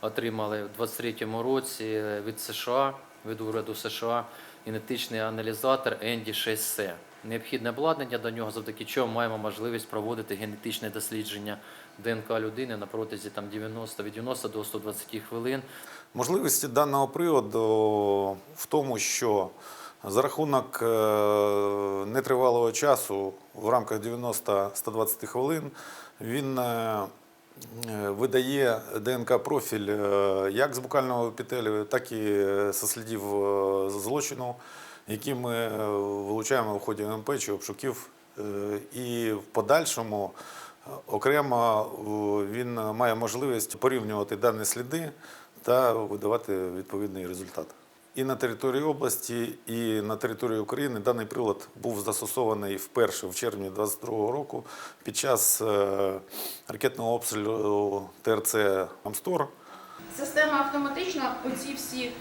отримали в 23-му році від США, від уряду США, генетичний аналізатор Енді 6C. Необхідне обладнання до нього, завдяки чому маємо можливість проводити генетичне дослідження ДНК людини на протязі там 90 від 90 до 120 хвилин. Можливості даного приводу в тому, що за рахунок е, нетривалого часу в рамках 90-120 хвилин він е, видає ДНК-профіль е, як з букального епітелію, так і е, зі слідів е, злочину, які ми е, вилучаємо в ході МП чи обшуків. Е, І в подальшому е, окремо е, він має можливість порівнювати дані сліди та видавати відповідний результат. І на території області, і на території України даний прилад був застосований вперше в червні 2022 року під час е, ракетного обстрілу ТРЦ Амстор. Система автоматично оці всі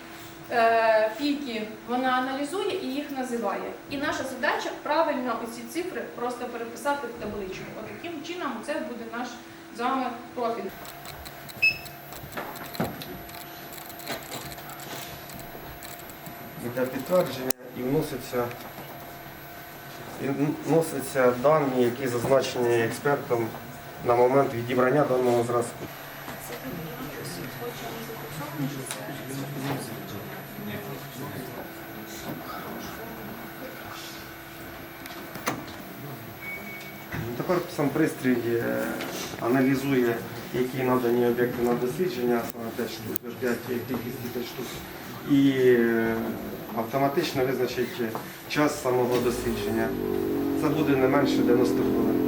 е, піки вона аналізує і їх називає. І наша задача правильно оці цифри просто переписати в табличку. От таким чином це буде наш з вами профіль. Для підтвердження і вноситься, і вносяться дані, які зазначені експертом на момент відібрання даного зразку. Тепер сам пристрій е, аналізує, які надані об'єкти на дослідження, саме 5 штук, 5 кількість 5 штук, і е, автоматично визначить час самого дослідження. Це буде не менше 90 хвилин.